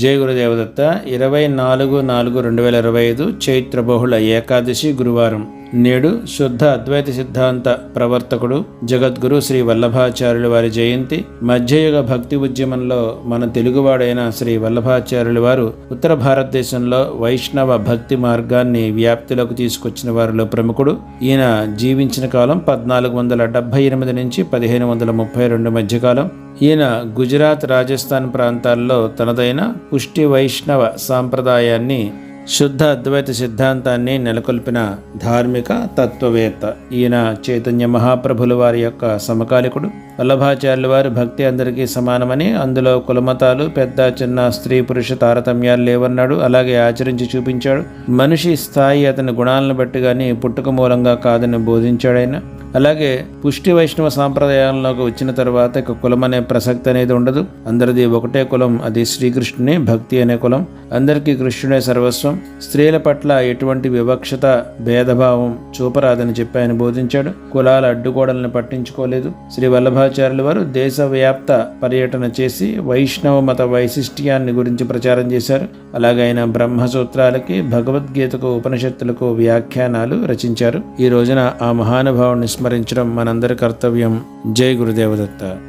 జయ గురుదేవదత్త ఇరవై నాలుగు నాలుగు రెండు వేల ఇరవై ఐదు చైత్ర బహుళ ఏకాదశి గురువారం. నేడు శుద్ధ అద్వైత సిద్ధాంత ప్రవర్తకుడు జగద్గురు శ్రీ వల్లభాచార్యుల వారి జయంతి మధ్యయుగ భక్తి ఉద్యమంలో మన తెలుగువాడైన శ్రీ వల్లభాచార్యుల వారు ఉత్తర భారతదేశంలో వైష్ణవ భక్తి మార్గాన్ని వ్యాప్తిలోకి తీసుకొచ్చిన వారిలో ప్రముఖుడు. ఈయన జీవించిన కాలం పద్నాలుగు వందల డెబ్బై ఎనిమిది నుంచి పదిహేను వందల ముప్పై రెండు మధ్యకాలం ఈయన గుజరాత్ రాజస్థాన్ ప్రాంతాల్లో తనదైన పుష్టి వైష్ణవ సాంప్రదాయాన్ని శుద్ధ అద్వైత సిద్ధాంతాన్ని నెలకొల్పిన ధార్మిక తత్వవేత్త ఈయన చైతన్య మహాప్రభుల వారి యొక్క సమకాలికుడు. వల్లభాచార్యుల వారు భక్తి అందరికీ సమానమని అందులో కులమతాలు పెద్ద చిన్న స్త్రీ పురుష తారతమ్యాలు లేవన్నాడు. అలాగే ఆచరించి చూపించాడు. మనిషి స్థాయి అతని గుణాలను బట్టి కానీ పుట్టుక మూలంగా కాదని బోధించాడైనా అలాగే పుష్టి వైష్ణవ సాంప్రదాయంలోకి వచ్చిన తర్వాత ఇక కులం అనే ప్రసక్తి అనేది ఉండదు. అందరిది ఒకటే కులం అది శ్రీకృష్ణుని భక్తి అనే కులం. అందరికీ కృష్ణుడే సర్వస్వం. స్త్రీల పట్ల ఎటువంటి వివక్షత భేదభావం చూపరాదని చెప్పి ఆయన బోధించాడు. కులాల అడ్డుగోడలను పట్టించుకోలేదు. శ్రీ వల్లభాచార్యుల వారు దేశవ్యాప్త పర్యటన చేసి వైష్ణవ మత వైశిష్ట్యాన్ని గురించి ప్రచారం చేశారు. అలాగే ఆయన బ్రహ్మసూత్రాలకి భగవద్గీతకు ఉపనిషత్తులకు వ్యాఖ్యానాలు రచించారు. ఈ రోజున ఆ మహానుభావుని స్మరించడం మనందరి కర్తవ్యం. జై గురుదేవదత్త.